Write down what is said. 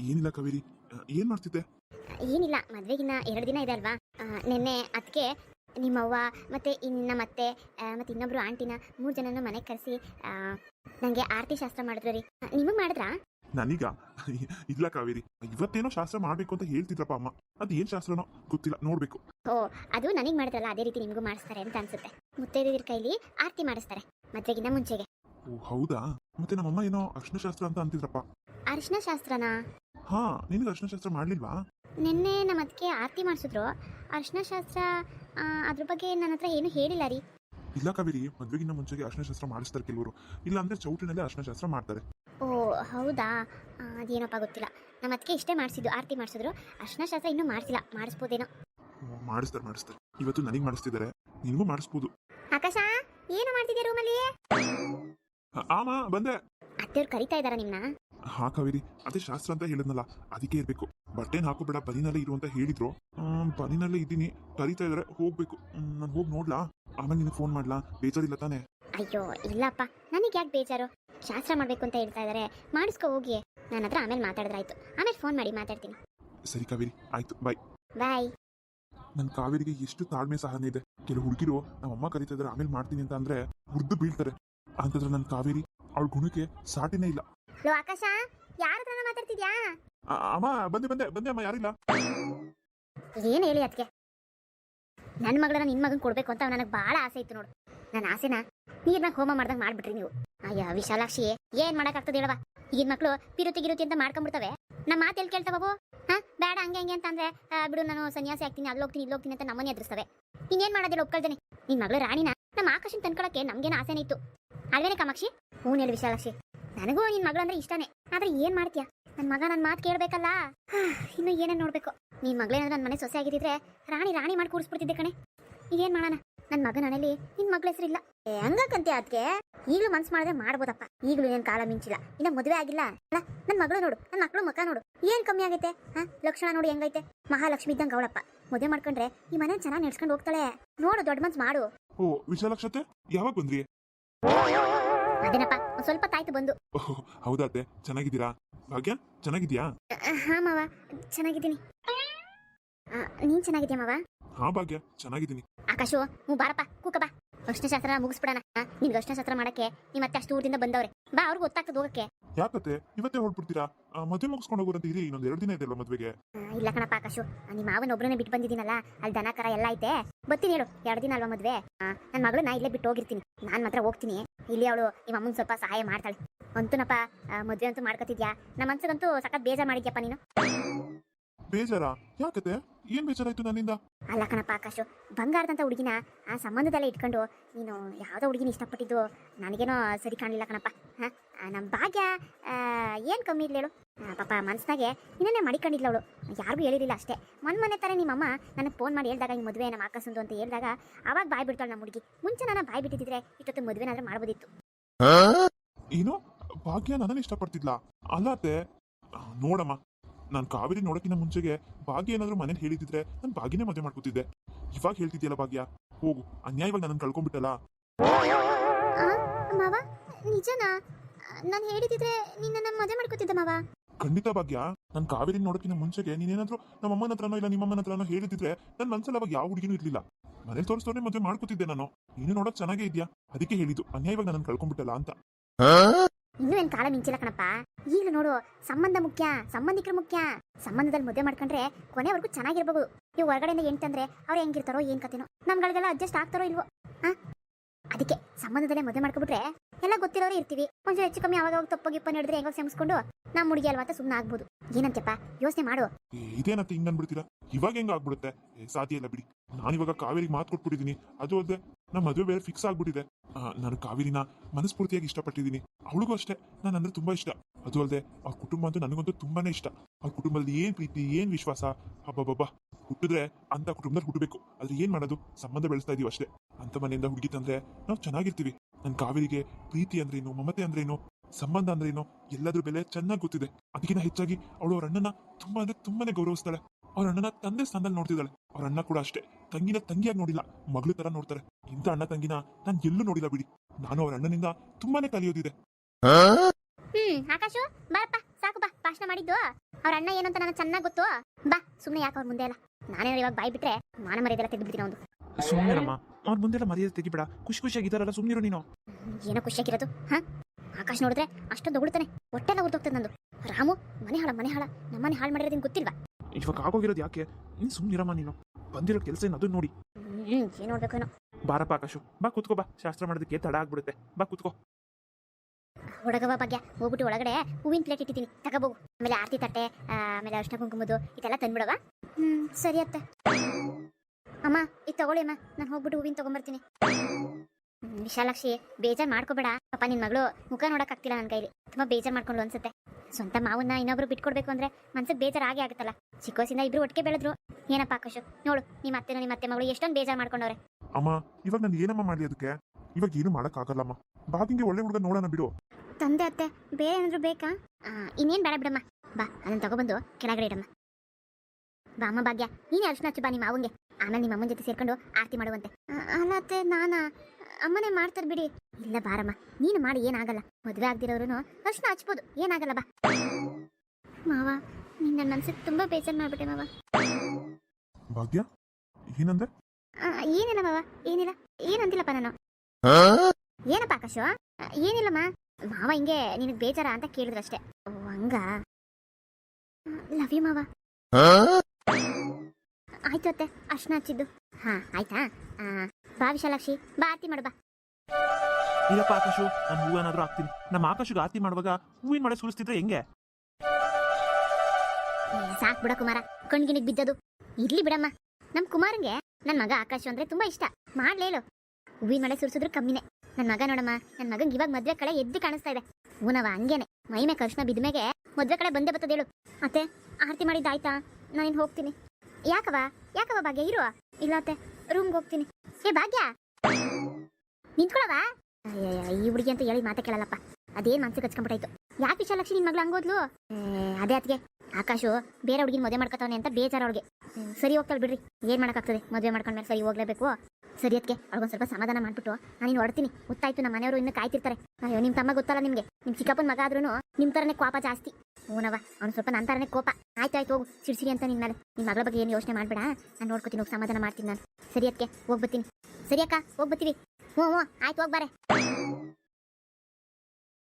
ಏನಿಲ್ಲ ಕಾವೇರಿ. ಏನ್ ಮಾಡ್ತಿದ್ದೆ? ಏನಿಲ್ಲ ಮದ್ವೆಗಿನ್ನ ಎರಡು ದಿನ ಇದೆ ಅಲ್ವಾ? ನಿನ್ನೆ ಅದಕ್ಕೆ ನಿಮ್ಮವ್ವ ಮತ್ತೆ ಇನ್ನ ಮತ್ತೆ ಮತ್ತೆ ಇನ್ನೊಬ್ರು ಆಂಟಿನ ಮೂರು ಜನನ ಮನೆಗೆ ಕರೆಸಿ ನನಗೆ ಆರತಿ ಶಾಸ್ತ್ರ ಮಾಡಿದ್ರು ರೀ. ನಿಮಗೆ ಮಾಡಿದ್ರಾ? ನನೀಗ? ಇಲ್ಲ ಕಾವೇರಿ. ಇವತ್ತೇನೋ ಶಾಸ್ತ್ರ ಮಾಡ್ಬೇಕು ಅಂತ ಹೇಳ್ತಿದ್ರಪ್ಪ ಅಮ್ಮ. ಅದು ಏನ್ ಶಾಸ್ತ್ರನೋ ಗೊತ್ತಿಲ್ಲ ನೋಡ್ಬೇಕು. ಓ ಅದು ನನಗೆ ಮಾಡಿದ್ರಲ್ಲ ಅದೇ ರೀತಿ ನಿಮಗೂ ಮಾಡಿಸ್ತಾರೆ ಅಂತ ಅನ್ಸುತ್ತೆ. ಮುತ್ತೈದೆಯರ ಕೈಲಿ ಆರತಿ ಮಾಡಿಸ್ತಾರೆ ಮದ್ವೆಗಿನ್ನ ಮುಂಚೆಗೆ. ಓ ಹೌದಾ? ಮತ್ತೆ ನಮ್ಮಮ್ಮ ಏನೋ ಅರ್ಶನ ಶಾಸ್ತ್ರ ಅಂತ ಅಂತಿದ್ರಪ್ಪ. ಅರಿಶಿನ ಶಾಸ್ತ್ರನಾ ಹಾ ನಿನಗೆ ಅರ್ಶನ ಶಾಸ್ತ್ರ ಮಾಡ್ಲಿಲ್ವಾ? ನಿನ್ನೆ ನಮ್ಮ ಅದಕ್ಕೆ ಆರತಿ ಮಾಡಿಸಿದ್ರು. ಅರಿಶಿನ ಶಾಸ್ತ್ರ ಆ, ಅದ್ರ ಬಗ್ಗೆ ನನ್ನ ಹತ್ರ ಏನು ಹೇಳಿಲ್ಲ ರೀ. ಇಲ್ಲ ಕವಿರಿ ಮದ್ವೆಗಿನ್ನ ಮುಂಚೆಗೆ ಅರ್ಶನ ಶಾಸ್ತ್ರ ಮಾಡಿಸ್ತಾರೆ ಕೆಲವರು. ಇಲ್ಲ ಅಂದ್ರೆ ಚೌಟಿನಲ್ಲಿ ಅರ್ಶನ ಶಾಸ್ತ್ರ ಮಾಡ್ತಾರೆ. ಓ ಹೌದಾ? ಆ, ಅದೇನಪ್ಪ ಗೊತ್ತಿಲ್ಲ. ನಮ್ಮ ಅದಕ್ಕೆ ಇಷ್ಟೇ ಮಾಡಿಸಿದ್ದು ಆರತಿ ಮಾಡಿಸಿದ್ರು. ಅರ್ಶಿನ ಶಾಸ್ತ್ರ ಇನ್ನೂ ಮಾಡಿಸಿಲ್ಲ. ಮಾಡಿಸ್ಬೋದೇನೋ. ಓ, ಮಾಡಿಸ್ತಾರೆ ಮಾಡಿಸ್ತಾರೆ. ಇವತ್ತು ನನಗೆ ಮಾಡಿಸ್ತಿದ್ದಾರೆ. ನಿನಗೂ ಮಾಡಿಸ್ಬೋದು. ಆಕಾಶ ಏನು ಮಾಡ್ತಿದ್ದೀಯ ರೂಮಲ್ಲಿ ಆಮ ಬಂದೆ. ಅತ್ತೆಯವ್ರು ಕರಿತಾ ಇದಾರ ನಿಮ್ನ? ಹಾ ಕಾವೇರಿ ಅದೇ ಶಾಸ್ತ್ರ ಅಂತ ಹೇಳಿದ್ನಲ್ಲ ಅದಕ್ಕೆ ಇರ್ಬೇಕು. ಬಟ್ಟೆನ ಹಾಕೋಬೇಡ ಬನಿನಲ್ಲೇ ಇರು ಅಂತ ಹೇಳಿದ್ರು. ಹ್ಮ್, ಬನಿನಲ್ಲೇ ಇದ್ದೀನಿ. ಕರಿತಾ ಇದಾರೆ ಹೋಗ್ಬೇಕು. ನಾನು ಹೋಗಿ ನೋಡ್ಲಾ? ಆಮೇಲೆ ನಿನಗೆ ಫೋನ್ ಮಾಡ್ಲಾ? ಬೇಜಾರಿಲ್ಲ ತಾನೇ? ಅಯ್ಯೋ ಇಲ್ಲಪ್ಪ. ನನಗೆ ಯಾಕೆ ಬೇಜಾರು? ಶಾಸ್ತ್ರ ಮಾಡ್ಬೇಕು ಅಂತ ಹೇಳ್ತಾ ಇದಾರೆ. ಮಾಡಿಸ್ಕೊ ಹೋಗಿ ನನ್ನ ಹತ್ರ ಆಮೇಲೆ ಮಾತಾಡಿದ್ರಾಯ್ತು ಆಮೇಲೆ ಫೋನ್ ಮಾಡಿ ಮಾತಾಡ್ತೀನಿ. ಸರಿ ಕಾವೇರಿ ಆಯ್ತು ಬಾಯ್ ಬಾಯ್ ನನ್ನ ಕಾವೇರಿಗೆ ಎಷ್ಟು ತಾಳ್ಮೆ ಸಹನೆ ಇದೆ. ಕೆಲವು ಹುಡುಗಿರು ನಮ್ಮ ಅಮ್ಮ ಕರಿತಾ ಇದಾರೆ ಆಮೇಲೆ ಮಾಡ್ತೀನಿ ಅಂತ ಅಂದ್ರೆ ಹುರ್ದು ಬೀಳ್ತಾರೆ. ಅಂತಂದ್ರೆ ನನ್ನ ಕಾವೇರಿ ಅವಳ ಗುಣಕ್ಕೆ ಸಾಟಿನೇ ಇಲ್ಲ. ಲೋ ಆಕಾಶ ಯಾರ ಹತ್ರ ಮಾತಾಡ್ತಿದ್ಯಾ? ಆ, ಅಮ್ಮ ಬಂದೆ ಬಂದೆ ಬಂದೆ ಅಮ್ಮ ಯಾರಿಲ್ಲ. ಏನ್ ಹೇಳಿ ಅದಕ್ಕೆ ನನ್ನ ಮಗಳನ್ನ ನಿನ್ ಮಗನ್ ಕೊಡ್ಬೇಕು ಅಂತ ನನಗೆ ಬಾಳ ಆಸೆ ಇತ್ತು ನೋಡು. ನನ್ನ ಆಸೆನ ನೀರ್ನ ಹೋಮ ಮಾಡ್ದಂಗ್ ಮಾಡ್ಬಿಟ್ರಿ ನೀವು. ಅಯ್ಯ ವಿಶಾಲಾಕ್ಷಿ ಏನ್ ಮಾಡಕ್ಕಾಗ್ತದೆ ಹೇಳವ ಈಗಿನ ಮಕ್ಳು ಪಿರುತಿ ಗಿರುತಿ ಅಂತ ಮಾಡ್ಕೊಂಡ್ಬಿಡ್ತವೆ ನಮ್ಮ ಮಾತು ಎಲ್ಲಿ ಬಾಬು ಹಾ? ಬೇಡ ಹಂಗೆ ಹಂಗೆ ಅಂತ ಅಂದ್ರೆ ಆ, ಬಿಡು ನಾನು ಸನ್ಯಾಸಿ ಆಗ್ತೀನಿ ಅಲ್ಲಿ ಹೋಗ್ತೀನಿ ಇಲ್ಲಿ ಹೋಗ್ತೀನಿ ಅಂತ ನಮ್ಮನೆ ಎದುರಿಸ್ತವೆ. ಏನ್ ಮಾಡೋದಿಲ್ಲ ಒಪ್ಕೊಳ್ತೇನೆ. ನಿನ್ ಮಗಳು ರಾಣಿನ ನಮ್ಮ ಆಕಾಶನ್ ತನ್ಕೊಳಕ್ಕೆ ನಮ್ಗೇನು ಆಸೆನೇ ಇತ್ತು. ಅಲ್ವೇನೆ ಕಾಮಾಕ್ಷಿ? ಹ್ಞೂ ಹೇಳಿ ವಿಶಾಲಾಕ್ಷಿ. ನನಗೂ ನಿನ್ ಮಗಳು ಅಂದ್ರೆ ಇಷ್ಟನೇ. ಆದ್ರೆ ಏನ್ ಮಾಡ್ತೀಯಾ? ನನ್ನ ಮಗ ನನ್ನ ಮಾತು ಕೇಳ್ಬೇಕಲ್ಲ. ಇನ್ನು ಏನೇನ್ ನೋಡ್ಬೇಕು? ನಿನ್ ಮಗಳೇನಾದ್ರೂ ನನ್ನ ಮನೆ ಸೊಸೆ ಆಗಿದ್ದಿದ್ರೆ ರಾಣಿ ರಾಣಿ ಮಾಡಿ ಕೂರಿಸ್ಬಿಡ್ತಿದ್ದೆ ಕಣೆ. ಈಗೇನ್ ಮಾಡೋಣ? ನನ್ನ ಮಗನ ಮನೇಲಿ ನಿನ್ ಮಗಳ ಹೆಸರಿಲ್ಲ. ಹಂಗಂತೆ ಅದಕ್ಕೆ ಈಗಲೂ ಮನ್ಸು ಮಾಡಿದ್ರೆ ಮಾಡ್ಬೋದಪ್ಪ. ಈಗಲೂ ಏನ್ ಕಾಲ ಮಿಂಚಿಲ್ಲ. ಇನ್ನ ಮದುವೆ ಆಗಿಲ್ಲ. ಅಲ್ಲ ನನ್ನ ಮಗಳು ನೋಡು. ನನ್ನ ಮಕ್ಕಳು ಮಕ್ಕ ನೋಡು. ಏನ್ ಕಮ್ಮಿ ಆಗೈತೆ? ಹಾ ಲಕ್ಷಣ ನೋಡಿ ಹೆಂಗೈತೆ? ಮಹಾಲಕ್ಷ್ಮಿ ಇದ್ದಂಗೆ ಅವಳಪ್ಪ. ಮದುವೆ ಮಾಡ್ಕೊಂಡ್ರೆ ಈ ಮನೆ ಚೆನ್ನಾಗಿ ನಡ್ಸ್ಕೊಂಡು ಹೋಗ್ತಾಳೆ. ನೋಡು ದೊಡ್ಡ ಮನ್ಸು ಮಾಡು. ಓ, ವಿಶಾಲಕ್ಷತೆ? ಯಾವಾಗ ಬಂದ್ರಿ? ಅದೇನಪ್ಪ ಒಂದ್ ಸ್ವಲ್ಪ ತಾಯ್ತು ಬಂದು. ಓಹ್ ಹೌದಾ ಅತ್ತೆ? ಚೆನ್ನಾಗಿದ್ದೀರಾ? ಭಾಗ್ಯ ಚೆನ್ನಾಗಿದ್ಯಾ ಹಾ ಮಾವ ಚೆನ್ನಾಗಿದ್ದೀನಿ. ಆ, ನೀನ್ ಚೆನ್ನಾಗಿದ್ಯಾ ಮಾವ? ಹಾ ಭಾಗ್ಯ ಚೆನ್ನಾಗಿದ್ದೀನಿ. ಆಕಾಶು ಹ್ಞೂ ಬಾರಪ್ಪ ಕೂಕ ಬಾ. ಅರ್ಶನ ಶಾಸ್ತ್ರ ಮುಗಿಸ್ಬಿಡೋಣ. ನಿನ್ಗೆ ಅರ್ಶನ ಶಾಸ್ತ್ರ ಮಾಡಕ್ಕೆ ನಿಮ್ಮ ಮತ್ತೆ ಅಷ್ಟು ಊರಿಂದ ಬಂದವ್ರೆ. ಬಾ ಅವ್ರಿಗೆ ಗೊತ್ತಾಗ್ತದೆ ಹೋಗಕ್ಕೆ. ಯಾಕತ್ತೆ? ಇವತ್ತೇ ಹೊರಡ್ಬಿಡ್ತೀರಾ ಮದುವೆ ಮುಗಿಸ್ಕೊಂಡು ಹೋಗೋರಂತ ಇರಿ, ಇನ್ನೊಂದ್ ಎರಡು ದಿನ ಇದೆಯಲ್ಲ ಮದ್ವೆಗೆ? ಇಲ್ಲ ಕಣಪ್ಪ, ಆಕಾಶು. ನಿಮ್ಮ ಮಾವನ ಒಬ್ಬರನ್ನೇ ಬಿಟ್ಟು ಬಂದಿದ್ದೀನಲ್ಲ, ಅಲ್ಲಿ ದನ, ಕರ ಎಲ್ಲ ಐತೆ. ಬರ್ತೀನಿ ಹೇಳು, ಎರಡು ದಿನ ಅಲ್ವಾ ಮದ್ವೆ? ನನ್ನ ನಾ ಇಲ್ಲೇ ಬಿಟ್ಟು ಹೋಗಿರ್ತೀನಿ. ನಾನು ಮಾತ್ರ ಹೋಗ್ತೀನಿ. ಇಲ್ಲಿ ಅವಳು, ನಿಮ್ಮ ಅಮ್ಮನ ಸ್ವಲ್ಪ ಸಹಾಯ ಮಾಡ್ತಾಳೆ. ಅಂತೂನಪ್ಪ ಮದ್ವೆ ಅಂತೂ ಮಾಡ್ಕೊತಿದ್ಯಾ ನಮ್ಮ ಮನ್ಸಿಗಂತೂ ಸಖತ್ ಬೇಜಾರ್ ಮಾಡಿದ್ಯಪ್ಪ ನೀನು. ಬೇಜಾರಾ? ಯಾಕತ್ತೆ? ಏನ್ ಬೇಜಾರಾಯ್ತು ನನ್ನಿಂದ? ಅಲ್ಲ ಕಣಪ್ಪ ಆಕಾಶು ಬಂಗಾರದಂತ ಹುಡುಗಿನ ಆ ಸಂಬಂಧದಲ್ಲೇ ಇಟ್ಕೊಂಡು ನೀನು ಯಾವ್ದೋ ಹುಡುಗಿನ ಇಷ್ಟಪಟ್ಟಿದ್ದು ನನಗೇನೋ ಸರಿ ಕಾಣಲಿಲ್ಲ ಕಣಪ್ಪ. ಹಾಂ? ನಮ್ಮ ಭಾಗ್ಯ ಏನ್ ಕಮ್ಮಿ ಇರ್ಲೇಳು ಪಾಪ ಮನ್ಸ್ನಾಗೆ ಇನ್ನೇ ಮಾಡಿಕೊಂಡಿಲ್ಲ ಅವಳು. ಯಾರಿಗೂ ಹೇಳಿರಲಿಲ್ಲ ಅಷ್ಟೇ. ಮೊನ್ನೆ ಮನೆ ತರ ನಿಮ್ಮಮ್ಮ ನನಗೆ ಫೋನ್ ಮಾಡಿ ಹೇಳಿದಾಗ ಈ ಮದುವೆ ನಮ್ಮ ಆಕಾಶಂದು ಅಂತ ಹೇಳಿದಾಗ ಅವಾಗ ಬಾಯ್ ಬಿಡ್ತಾಳೆ ನಮ್ಮ ಹುಡುಗಿ. ಮುಂಚೆ ನಾನು ಬಾಯ್ ಬಿಟ್ಟಿದ್ರೆ ಇಷ್ಟೊತ್ತು ಮದುವೆನಾದ್ರೂ ಮಾಡ್ಬೋದಿತ್ತು. ಏನು? ಭಾಗ್ಯ ನನ್ನನ್ನು ಇಷ್ಟಪಡ್ತಿದ್ಲಾ? ಅಲ್ಲ ಅತ್ತೆ ನೋಡಮ್ಮ ನಾನು ಕಾವೇರಿ ನೋಡಕ್ಕಿಂತ ಮುಂಚೆಗೆ ಭಾಗ್ಯ ಏನಾದ್ರು ಮನೇಲಿ ಹೇಳಿದ್ರೆ ನಾನು ಭಾಗ್ಯನೇ ಮದುವೆ ಮಾಡ್ಕೊತಿದ್ದೆ. ಇವಾಗ ಹೇಳ್ತಿದ್ಯಲ್ಲ ಭಾಗ್ಯ? ಹೋಗು ಅನ್ಯಾಯವಾಗಿ ನನ್ನನ್ನು ಕಳ್ಕೊಂಡ್ಬಿಟ್ಟಲ್ಲ. ಮಾವ ನಿಜನಾ? ನಾನು ಹೇಳಿದಿದ್ರೆ ನಿನ್ನ ಮದುವೆ ಮಾಡ್ಕೊತಿದ್ದೆ ಮಾವ. ಖಂಡಿತ ಭಾಗ್ಯ ನಾನು ಕಾವೇರಿ ನೋಡಕ್ಕಿಂತ ಮುಂಚೆಗೆ ನೀನೇನಾದ್ರೂ ನಮ್ಮ ಅಮ್ಮನ ಹತ್ರನೋ ಇಲ್ಲ ನಿಮ್ಮ ಅಮ್ಮನ ಹತ್ರನೋ ಹೇಳಿದಿದ್ರೆ ನನ್ನ ಮನ್ಸಲ್ಲಿ ಅವಾಗ ಯಾವ ಹುಡುಗಿನೂ ಇರ್ಲಿಲ್ಲ. ಮನೇಲಿ ತೋರಿಸ್ತೋನೆ ಮದುವೆ ಮಾಡ್ಕೊತಿದ್ದೆ ನಾನು. ನೀನು ನೋಡಕ್ ಚೆನ್ನಾಗೇ ಇದೆಯಾ? ಅದಕ್ಕೆ ಹೇಳಿದ್ದು ಅನ್ಯಾಯವಾಗಿ ನನ್ನನ್ನು ಕಳ್ಕೊಂಡ್ಬಿಟ್ಟಲ್ಲ ಅಂತ. ಇನ್ನೂ ಏನ್ ಕಾಲ ಮಿಂಚಿಲ್ಲ ಕಣಪ್ಪ. ಈಗ ನೋಡು, ಸಂಬಂಧ ಮುಖ್ಯ, ಸಂಬಂಧಿಕರು ಮುಖ್ಯ. ಸಂಬಂಧದಲ್ಲಿ ಮದುವೆ ಮಾಡ್ಕೊಂಡ್ರೆ ಕೊನೆವರೆಗೂ ಚೆನ್ನಾಗಿರ್ಬೋದು. ಹೊರಗಡೆ ಹೊರಗಡೆಯಿಂದ ಎಂಟಂದ್ರೆ ಅವ್ರು ಹೆಂಗಿರ್ತಾರೋ ಏನ್ ಕತೆನೋ ನಮ್ಗಳಿಗೆಲ್ಲ ಅಡ್ಜಸ್ಟ್ ಆಗ್ತಾರೋ ಇಲ್ವೋ? ಆ? ಅದಕ್ಕೆ ಸಂಬಂಧದಲ್ಲೇ ಮದುವೆ ಮಾಡ್ಕೊಬಿಟ್ರೆ ಎಲ್ಲ ಗೊತ್ತಿರೋರು ಇರ್ತೀವಿ. ಒಂಚೂರು ಹೆಚ್ಚು ಕಮ್ಮಿ ಅವಾಗ ಅವಾಗ ತಪ್ಪು ಗಿಪ್ಪ ನಡೆದ್ರೆ ಹೆಂಗೋ ಸೆಮ್ಸ್ಕೊಂಡು ನಮ್ಮ ಹುಡುಗಿ ಅಲ್ವಾ ಅಂತ ಸುಮ್ಮನೆ ಆಗ್ಬೋದು. ಯೋಚನೆ ಮಾಡು. ಇದೇನಂತ ಹಿಂಗ್ ಅನ್ಬಿಡ್ತೀರಾ? ಇವಾಗ ಹೆಂಗ್ ಆಗ್ಬಿಡುತ್ತೆ? ಸಾಧ್ಯ ಇಲ್ಲ ಬಿಡಿ. ನಾನಿವಾಗ ಕಾವೇರಿಗೆ ಮಾತು ಕೊಟ್ಬಿಟ್ಟಿದ್ದೀನಿ ಅದು ಅಲ್ಲದೆ ನಮ್ಮ ಮದುವೆ ಬೇರೆ ಫಿಕ್ಸ್ ಆಗ್ಬಿಟ್ಟಿದೆ. ನಾನು ಕಾವೇರಿನ ಮನಸ್ಫೂರ್ತಿಯಾಗಿ ಇಷ್ಟಪಟ್ಟಿದ್ದೀನಿ. ಅವಳಿಗೂ ಅಷ್ಟೇ. ನಾನು ಅಂದ್ರೆ ತುಂಬಾ ಇಷ್ಟ. ಅದು ಅಲ್ಲದೆ ಅವ್ರ ಕುಟುಂಬ ಅಂತೂ ನನಗಂತೂ ತುಂಬಾನೇ ಇಷ್ಟ. ಅವ್ರ ಕುಟುಂಬದಲ್ಲಿ ಏನ್ ಪ್ರೀತಿ, ಏನ್ ವಿಶ್ವಾಸ? ಹಬ್ಬಬ್ಬಬ್ಬ ಹುಟ್ಟಿದ್ರೆ ಅಂತ ಕುಟುಂಬದಲ್ಲಿ ಹುಟ್ಟಬೇಕು. ಆದ್ರೆ ಏನ್ ಮಾಡೋದು? ಸಂಬಂಧ ಬೆಳೆಸ್ತಾ ಇದೀವಿ ಅಷ್ಟೇ. ಅಂತ ಮನೆಯಿಂದ ಹುಡುಗಿ ತಂದ್ರೆ ನಾವು ಚೆನ್ನಾಗಿರ್ತೀವಿ. ನನ್ನ ಕಾವೇರಿಗೆ ಪ್ರೀತಿ ಅಂದ್ರೇನು ಮಮತೆ ಅಂದ್ರೇನು ಸಂಬಂಧ ಅಂದ್ರೇನು ಎಲ್ಲದ್ರ ಬೆಲೆ ಚೆನ್ನಾಗಿ ಗೊತ್ತಿದೆ. ಅದಕ್ಕಿಂತ ಹೆಚ್ಚಾಗಿ ಅವಳು ಅವ್ರ ಅಣ್ಣನ ತುಂಬಾ ಅಂದ್ರೆ ತುಂಬಾನೇ ಗೌರವಿಸ್ತಾಳೆ. ಅವ್ರ ಅಣ್ಣನ ತಂದೆ ಸ್ಥಾನದಲ್ಲಿ ನೋಡ್ತಿದ್ದಾಳೆ. ಅವ್ರ ಅಣ್ಣ ಕೂಡ ಅಷ್ಟೇ. ತಂಗಿನ ತಂಗಿಯಾಗಿ ನೋಡಿಲ್ಲ. ಮಗಳು ತರ ನೋಡ್ತಾರೆ. ಇಂಥ ಅಣ್ಣ ತಂಗಿನ ನಾನು ಎಲ್ಲೂ ನೋಡಿಲ್ಲ ಬಿಡಿ. ನಾನು ಅವ್ರ ಅಣ್ಣನಿಂದ ತುಂಬಾನೇ ಕಲಿಯೋದಿದೆ. ಹ್ಮ್ ಆಕಾಶು ಬಾರಪ್ಪ ಸಾಕು ಬಾ ಭಾಷಣ ಮಾಡಿದ್ದು. ಅವ್ರ ಅಣ್ಣ ಏನಂತ ನನಗೆ ಚೆನ್ನಾಗಿ ಗೊತ್ತು? ಬಾ ಸುಮ್ಮನೆ ಯಾಕೆ ಅವ್ರ ಮುಂದೆ ಅಲ್ಲ ನಾನೇ ಇವಾಗ ಬಾಯ್ ಬಿಟ್ರೆ ಮಾನ ಮರ್ಯಾದೆಲ್ಲ ತೆಗೆದ್ಬಿಡ್ತೀನಿ ಒಂದು ಸುಮ್ಮನಿರಮ್ಮ ಅವ್ರ ಮುಂದೆಲ್ಲ ಮರ್ಯಾದೆ ತೆಗಿಬೇಡ. ಖುಷಿ ಖುಷಿಯಾಗಿದ್ದಾರಲ್ಲ ಸುಮ್ಮನಿರು ನೀನು. ಏನೋ ಖುಷಿಯಾಗಿರೋದು ಹಾ? ಆಕಾಶ್ ನೋಡಿದ್ರೆ ಅಷ್ಟೊಂದು ಹೊಗಳ್ತಾನೆ ಹೊಟ್ಟೆಲ್ಲ ಉರ್ದೋಗ್ತದೆ ನಂದು. ರಾಮು ಮನೆ ಹಾಳ ಮನೆ ಹಾಳ. ನಮ್ಮನೆ ಹಾಳು ಮಾಡಿರೋದಿನ ಗೊತ್ತಿಲ್ವಾ? ಇವಾಗ ಆಗೋಗಿರೋದು ಯಾಕೆ? ನೀನು ಸುಮ್ಮನಿರಮ್ಮ ನೀನು. ಬಂದಿರೋ ಕೆಲಸ ಏನು ಅದನ್ನ ನೋಡಿ. ಏನ್ ಬಾರಪ್ಪ ಆಕಾಶು ಬಾ ಕೂತ್ಕೋ ಬಾ. ಶಾಸ್ತ್ರ ಮಾಡೋದಕ್ಕೆ ತಡ ಆಗ್ಬಿಡುತ್ತೆ. ಬಾ ಕೂತ್ಕೋ. ಹುಡುಗವ ಭಾಗ್ಯ ಹೋಗ್ಬಿಟ್ಟು ಒಳಗಡೆ ಹೂವಿನ ಪ್ಲೇಟ್ ಇಟ್ಟಿದ್ದೀನಿ. ತಗೋಬೋ. ಆಮೇಲೆ ಆರತಿ ತಟ್ಟೆ ಆ, ಆಮೇಲೆ ಅರ್ಶಿನ ಕುಂಕುಮದ್ದು ಇದೆಲ್ಲ ತಂದ್ಬಿಡವಾ ಹ್ಮ್ ಸರಿ ಅತ್ತೆ. ಅಮ್ಮ ಇದು ತಗೊಳ್ಳಿ ಅಮ್ಮ. ನಾನು ಹೋಗ್ಬಿಟ್ಟು ಹೂವಿನ ತಗೊಂಬರ್ತೀನಿ. ವಿಶಾಲಾಕ್ಷಿ ಬೇಜಾರ್ ಮಾಡ್ಕೋಬೇಡ. ಪಾಪ ನಿನ್ ಮಗಳು ಮುಖ ನೋಡಕ್ ಆಗ್ತಿಲ್ಲ ನನ್ನ ಕೈಲಿ. ತುಂಬಾ ಬೇಜಾರ್ ಮಾಡ್ಕೊಂಡು ಅನ್ಸುತ್ತೆ. ಸ್ವಂತ ಮಾವನ್ನ ಇನ್ನೊಬ್ರು ಬಿಟ್ಕೊಡ್ಬೇಕು ಅಂದ್ರೆ ಮನ್ಸಕ್ ಬೇಜಾರ್ ಆಗೇ ಆಗುತ್ತಲ್ಲ. ಚಿಕ್ಕ ವಯಸ್ಸಿಂದ ಇಬ್ರು ಒಟ್ಟಿಗೆ ಬೆಳೆದ್ರು. ಏನಪ್ಪ ಆಕಾಶ್ ನೋಡು ನಿಮ್ಮ ಅತ್ತೆನೋ ನಿಮ್ಮ ಅತ್ತೆ ಮಗಳು ಎಷ್ಟೊಂದು ಬೇಜಾರ್ ಮಾಡ್ಕೊಂಡವ್ರೆ. ಅಮ್ಮ ಇವಾಗ ನಾನು ಏನಮ್ಮ ಮಾಡಿ ಅದಕ್ಕೆ ಇವಾಗ ಏನು ಮಾಡಕ್ಕಾಗಲ್ಲಮ್ಮ ಬಾಗಿಂಗೆ ಒಳ್ಳೆ ಹುಡುಗ ನೋಡೋಣ ಬಿಡು. ತಂದೆ ಅತ್ತೆ ಬೇರೆ ಏನಾದ್ರು ಬೇಕಾ? ಇನ್ನೇನ್ ಬೇಡ ಬಿಡಮ್ಮ. ಬಾ ಅದನ್ನ ತಗೊಬಂದು ಕೆಳಗಡೆ ಇಡಮ್ಮ. ಬಾ ಅಮ್ಮ ಭಾಗ್ಯ. ನೀನೇ ಅರ್ಶನ ಹಚ್ಚು ಬಾ ನಿಮ್ಮ ಮಾವಂಗೆ. ಆಮೇಲೆ ನಿಮ್ಮ ಅಮ್ಮನ ಜೊತೆ ಸೇರ್ಕೊಂಡು ಆರತಿ ಮಾಡುವಂತೆ. ಅಲ್ಲ ಅತ್ತೆ ನಾನಾ? ಅಮ್ಮನೇ ಮಾಡ್ತಾರೆ ಬಿಡಿ. ಇಲ್ಲ ಬಾರಮ್ಮ ನೀನು ಮಾಡಿ ಏನಾಗಲ್ಲ. ಮದುವೆ ಆಗ್ದಿರೋರು ಅರ್ಶನ ಹಚ್ಬೋದು. ಏನಾಗಲ್ಲ ಬಾ. ಮಾವ ನೀನ್ ನನ್ನ ಮನ್ಸಿಗೆ ತುಂಬಾ ಬೇಜಾರ್ ಮಾಡ್ಬಿಟ್ಟೆ ಮಾವ. ಭಾಗ್ಯ ಏನಂದೆ? ಆ, ಏನಿಲ್ಲ ಮಾವ ಏನಿಲ್ಲ. ಏನಂತಿಲ್ಲಪ್ಪ ನಾನು. ಏನಪ್ಪ ಆಕಾಶ? ಆ, ಏನಿಲ್ಲಮ್ಮ. ಮಾವ ಹಿಂಗೆ ನಿನಗೆ ಬೇಜಾರ ಅಂತ ಕೇಳಿದ್ರಷ್ಟೇ ಓ ಹಂಗ? ಲವ್ ಯು ಮಾವ. ಆಯ್ತು ಅತ್ತೆ ಅರ್ಶನ ಹಚ್ಚಿದ್ದು. ಹಾ ಆಯ್ತಾ? ಆ, ಬಾ ವಿಶಾಲಾಕ್ಷಿ ಬಾ ಆರತಿ ಮಾಡು ಬಾ. ಇಲ್ಲಪ್ಪ ಆಕಾಶು ನಾನು ಹೂವೇನಾದ್ರೂ ಹಾಕ್ತೀನಿ. ನಮ್ಮ ಆಕಾಶಿಗೆ ಆರತಿ ಮಾಡುವಾಗ ಹೂವಿನ ಮಳೆ ಸುರಿಸ್ತಿದ್ರೆ ಹೆಂಗೆ? ಸಾಕ್ ಬಿಡ ಕುಮಾರ ಕಣ್ಗಿನಿಗ್ ಬಿದ್ದದು. ಇರ್ಲಿ ಬಿಡಮ್ಮ. ನಮ್ ಕುಮಾರಂಗೆ ನನ್ ಮಗ ಆಕಾಶ ಅಂದ್ರೆ ತುಂಬಾ ಇಷ್ಟ. ಮಾಡ್ಲೇಳು ಹೂವಿನ ಮಳೆ ಸುರಿಸಿದ್ರು ಕಮ್ಮಿನೇ. ನನ್ ಮಗ ನೋಡಮ್ಮ ನನ್ ಮಗಂಗ್ ಇವಾಗ ಮದ್ವೆ ಕಡೆ ಎದ್ದು ಕಾಣಿಸ್ತಾ ಇದೆ. ಹೂನವ ಹಂಗೇನೆ. ಮೈಮೆ ಕೃಷ್ಣ ಬಿದ್ಮೆಗೆ ಮದ್ವೆ ಕಡೆ ಬಂದೇ ಬರ್ತದೇಳು ಮತ್ತೆ ಆರತಿ ಮಾಡಿದ್ದಾಯ್ತಾ? ನಾನು ಹೋಗ್ತೀನಿ. ಯಾಕವ ಯಾಕವ ಭಾಗ್ಯ? ಇರುವ ಇಲ್ಲ ಅತ್ತೆ. ರೂಮ್ಗೆ ಹೋಗ್ತೀನಿ. ಏ, ಭಾಗ್ಯ. ನಿಂತ್ಕೊಳವಾ ಈ ಹುಡುಗಿ ಅಂತ ಹೇಳಿ ಮಾತೆ ಕೇಳಲ್ಲಪ್ಪ. ಅದೇನು ಮನ್ಸಿಗೆ ಹಚ್ಕೊಂಡ್ಬಿಟ್ಟಾಯ್ತು ಯಾಕೆ ವಿಶಾಲಕ್ಷಿ ನಿನ್ ಮಗ್ಳು ಹಂಗೋದ್ಲು? ಅದೇ ಅತ್ಗೆ ಆಕಾಶು ಬೇರೆ ಹುಡುಗಿನ ಮದುವೆ ಮಾಡ್ಕೊತಾವನೆ ಅಂತ ಬೇಜಾರ ಅವ್ರಿಗೆ ಸರಿ ಹೋಗ್ತಾಳೆ ಬಿಡ್ರಿ. ಏನ್ ಮಾಡೋಕ್ಕಾಗ್ತದೆ? ಮದುವೆ ಮಾಡ್ಕೊಂಡ್ಮೇಲೆ ಸರಿ ಹೋಗ್ಲೇಬೇಕು. ಸರಿ ಅದಕ್ಕೆ ಅವ್ರಿಗೊಂದು ಸ್ವಲ್ಪ ಸಮಾಧಾನ ಮಾಡ್ಬಿಟ್ಟು ನಾನು ಹೊಡ್ತೀನಿ ಗೊತ್ತಾಯ್ತು ನಮ್ಮ ಮನೆಯವರು ಇನ್ನು ಕಾಯ್ತಿರ್ತಾರೆ. ಅಯ್ಯೋ ನಿಮ್ಮ ತಮ್ಮ ಗೊತ್ತಲ್ಲ ನಿಮ್ಗೆ. ನಿಮ್ ಚಿಕ್ಕಪ್ಪನ ಮಗ ಆದ್ರೂ ನಿಮ್ ತರನೇ ಕೋಪ ಜಾಸ್ತಿ. ಹೂನವ ಅವನು ಸ್ವಲ್ಪ ನನ್ನ ಕೋಪ. ಆಯ್ತು ಆಯ್ತು, ಹೋಗು. ಸಿಡ್ಸಿರಿ ಅಂತ ನಿನ್ನ ನಿಮ್ಮ ಮಗಳ ಬಗ್ಗೆ ಏನು ಯೋಚನೆ ಮಾಡ್ಬೇಡ ನಾನು ನೋಡ್ಕೊತೀನಿ, ಹೋಗಿ ಸಮಾಧಾನ ಮಾಡ್ತೀನಿ ನಾನು. ಸರಿ ಅದಕ್ಕೆ ಹೋಗ್ಬತ್ತೀನಿ. ಸರಿ ಅಕ್ಕ, ಹೋಗ್ಬತ್ತೀವಿ. ಹ್ಞೂ ಹ್ಞೂ, ಆಯ್ತು ಹೋಗ್ಬಾರೆ